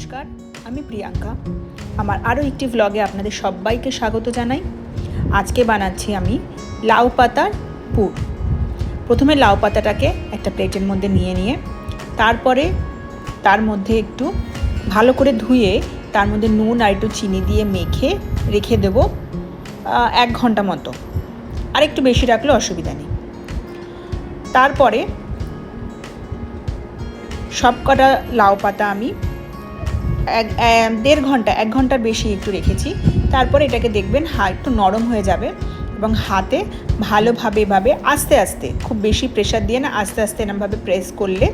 নমস্কার, আমি প্রিয়াঙ্কা। আমার আরও একটি ভ্লগে আপনাদের সবাইকে স্বাগত জানাই। আজকে বানাচ্ছি আমি লাউ পাতার পুর। প্রথমে লাউ পাতাটাকে একটা প্লেটের মধ্যে নিয়ে নিয়ে, তারপরে তার মধ্যে একটু ভালো করে ধুয়ে, তার মধ্যে নুন আর একটু চিনি দিয়ে মেখে রেখে দেব এক ঘণ্টা মতো। আর একটু বেশি রাখলে অসুবিধা নেই। তারপরে সব কটা লাউ পাতা আমি এক দেড় ঘণ্টা, এক ঘণ্টার বেশি একটু রেখেছি। তারপরে এটাকে দেখবেন হা একটু নরম হয়ে যাবে এবং হাতে ভালোভাবে, এভাবে আস্তে আস্তে, খুব বেশি প্রেশার দিয়ে না, আস্তে আস্তে এরমভাবে প্রেস করলে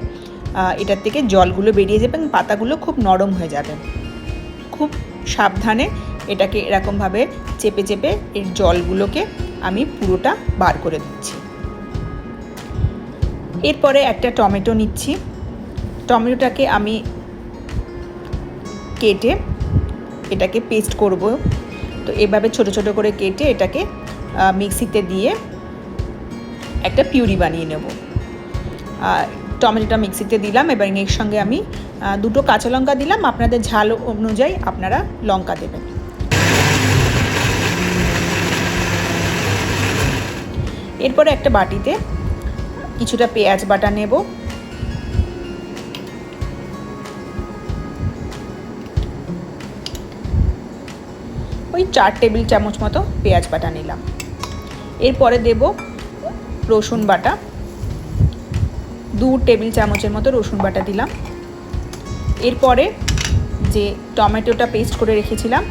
এটার থেকে জলগুলো বেরিয়ে যাবে এবং পাতাগুলো খুব নরম হয়ে যাবে। খুব সাবধানে এটাকে এরকমভাবে চেপে চেপে এর জলগুলোকে আমি পুরোটা বার করে দিচ্ছি। এরপরে একটা টমেটো নিচ্ছি। টমেটোটাকে আমি কেটে এটাকে পেস্ট করব। তো এভাবে ছোট ছোট করে কেটে এটাকে মিক্সিতে দিয়ে একটা পিউরি বানিয়ে নেব। টমেটোটা মিক্সিতে দিলাম এবং এর সঙ্গে আমি দুটো কাঁচা লঙ্কা দিলাম। আপনাদের ঝাল অনুযায়ী আপনারা লঙ্কা দেবেন। এরপরে একটা বাটিতে কিছুটা পেঁয়াজ বাটা নেব। ওই চার টেবিল চামচ মতো পেঁয়াজ বাটা নিলাম। এরপরে দেব রসুন বাটা। দু টেবিল চামচের মতো রসুন বাটা দিলাম। এরপরে যে টমেটোটা পেস্ট করে রেখেছিলাম,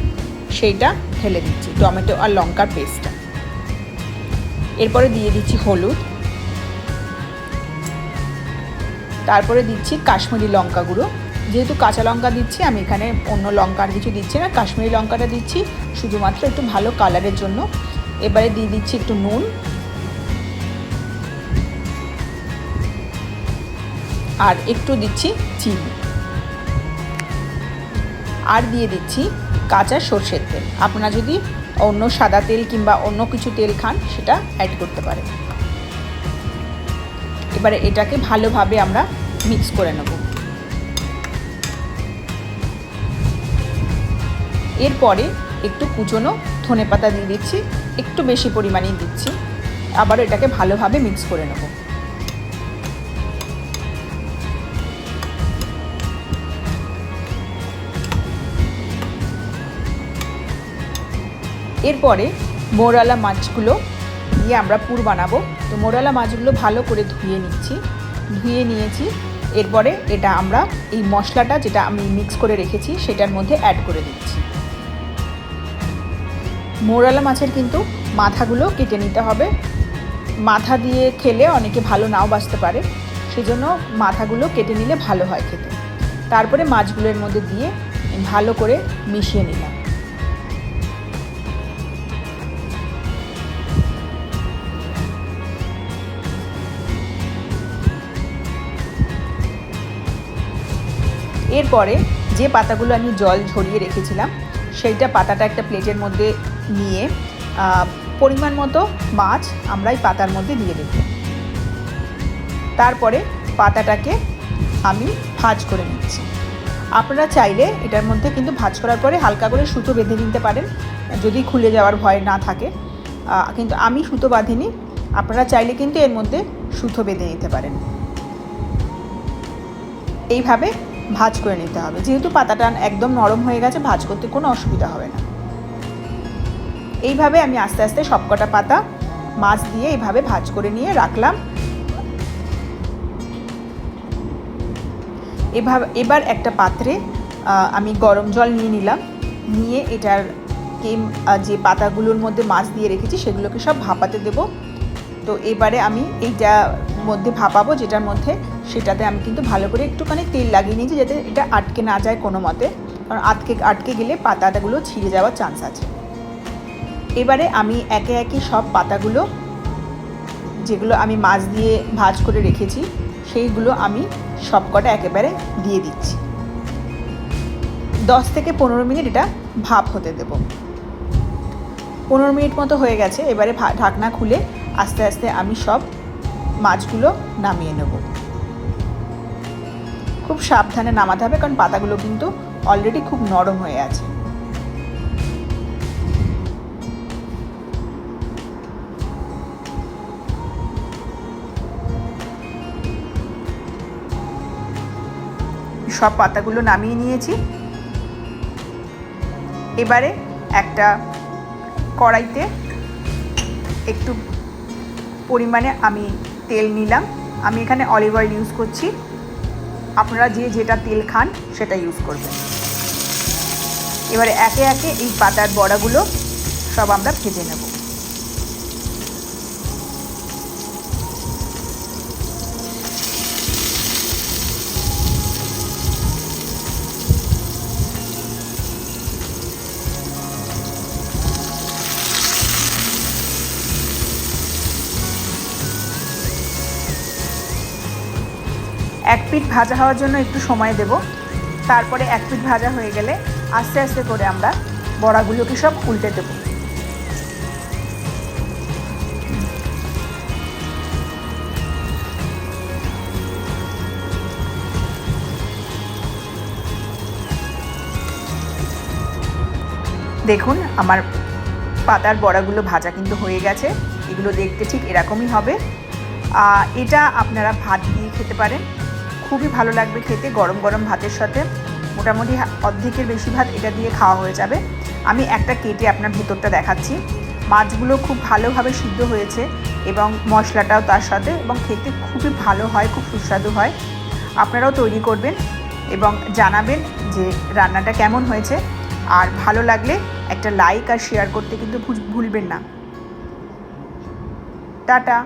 সেইটা ঢেলে দিচ্ছি, টমেটো আর লঙ্কার পেস্টটা। এরপরে দিয়ে দিচ্ছি হলুদ। তারপরে দিচ্ছি কাশ্মীরি লঙ্কা গুঁড়ো। যেহেতু কাঁচা লঙ্কা দিচ্ছি, আমি এখানে অন্য লঙ্কার কিছু দিচ্ছি না, কাশ্মীরি লঙ্কাটা দিচ্ছি, শুধুমাত্র একটু ভালো কালারের জন্য। এবারে দিয়ে দিচ্ছি একটু নুন। আর একটু দিচ্ছি চিনি। আর দিয়ে দিচ্ছি কাঁচা সর্ষের তেল। আপনারা যদি অন্য সাদা তেল কিংবা অন্য কিছু তেল খান, সেটা অ্যাড করতে পারেন। এবারে এটাকে ভালোভাবে আমরা মিক্স করে নেব। এরপরে একটু কুচনো ধনে পাতা দিয়ে দিচ্ছি, একটু বেশি পরিমাণেই দিচ্ছি। আবার এটাকে ভালোভাবে মিক্স করে নেব। এরপরে মোরালা মাছগুলো দিয়ে আমরা পুর বানাবো। তো মোরালা মাছগুলো ভালো করে ধুয়ে নিচ্ছি। ধুয়ে নিয়েছি। এরপরে এটা আমরা এই মশলাটা যেটা আমি মিক্স করে রেখেছি, সেটার মধ্যে অ্যাড করে দিচ্ছি। মোরালা মাছের কিন্তু মাথাগুলো কেটে নিতে হবে। মাথা দিয়ে খেলে অনেকে ভালো নাও বাঁচতে পারে। সেজন্য মাথাগুলো কেটে নিলে ভালো হয় খেতে। তারপরে মাছগুলোর মধ্যে দিয়ে ভালো করে মিশিয়ে নিলাম। এরপরে যে পাতাগুলো আমি জল ঝরিয়ে রেখেছিলাম, সেইটা পাতাটা একটা প্লেটের মধ্যে নিয়ে পরিমাণ মতো মাছ আমরা এই পাতার মধ্যে দিয়ে দেব। তারপরে পাতাটাকে আমি ভাজ করে নিচ্ছি। আপনারা চাইলে এটার মধ্যে কিন্তু ভাজ করার পরে হালকা করে সুতো বেঁধে নিতে পারেন, যদি খুলে যাওয়ার ভয় না থাকে। কিন্তু আমি সুতো বাঁধিনি, আপনারা চাইলে কিন্তু এর মধ্যে সুতো বেঁধে নিতে পারেন। এইভাবে ভাজ করে নিতে হবে। যেহেতু পাতাটা একদম নরম হয়ে গেছে, ভাজ করতে কোনো অসুবিধা হবে না। এইভাবে আমি আস্তে আস্তে সবকটা পাতা মাছ দিয়ে এইভাবে ভাজ করে নিয়ে রাখলাম। এভাবে, এবার একটা পাত্রে আমি গরম জল নিয়ে নিলাম। নিয়ে এটার কে যে পাতাগুলোর মধ্যে মাছ দিয়ে রেখেছি সেগুলোকে সব ভাপাতে দেব। তো এবারে আমি এইটা মধ্যে ভাপাবো যেটার মধ্যে সেটাতে আমি কিন্তু ভালো করে একটুখানি তেল লাগিয়ে নিয়েছি যাতে এটা আটকে না যায় কোনো মতে। কারণ আটকে আটকে গেলে পাতাটাগুলো ছিঁড়ে যাওয়ার চান্স আছে। এবারে আমি একে একে সব পাতাগুলো, যেগুলো আমি মাছ দিয়ে ভাজ করে রেখেছি, সেইগুলো আমি সবকটা একেবারে দিয়ে দিচ্ছি। দশ থেকে পনেরো মিনিট এটা ভাপ হতে দেব। পনেরো মিনিট মতো হয়ে গেছে, এবারে ঢাকনা খুলে আস্তে আস্তে আমি সব মাছগুলো নামিয়ে নেব। খুব সাবধানে নামাতে হবে, কারণ পাতাগুলো কিন্তু অলরেডি খুব নরম হয়ে আছে। সব পাতাগুলো নামিয়ে নিয়েছি। এবারে একটা কড়াইতে একটু পরিমাণে আমি তেল নিলাম। আমি এখানে অলিভ অয়েল ইউজ করছি। আপনারা যে যেটা তেল খান সেটা ইউজ করবেন। এবারে একে একে এই পাতার বড়াগুলো সব আমরা ভেজে নেব। এক পিঠ ভাজা হওয়ার জন্য একটু সময় দেব। তারপরে এক পিঠ ভাজা হয়ে গেলে আস্তে আস্তে করে আমরা বড়াগুলোকে সব উল্টে দেব। দেখুন, আমার পাতার বড়াগুলো ভাজা কিন্তু হয়ে গেছে। এগুলো দেখতে ঠিক এরকমই হবে। এটা আপনারা ভাত দিয়ে খেতে পারেন। খুবই ভালো লাগবে খেতে, গরম গরম ভাতের সাথে। মোটামুটি অর্ধেকের বেশি ভাত এটা দিয়ে খাওয়া হয়ে যাবে। আমি একটা কেটে আপনার ভেতরটা দেখাচ্ছি। মাছগুলো খুব ভালোভাবে সিদ্ধ হয়েছে এবং মশলাটাও তার সাথে এবং খেতে খুবই ভালো হয়, খুব সুস্বাদু হয়। আপনারাও তৈরি করবেন এবং জানাবেন যে রান্নাটা কেমন হয়েছে। আর ভালো লাগলে একটা লাইক আর শেয়ার করতে কিন্তু ভুলবেন না। টাটা।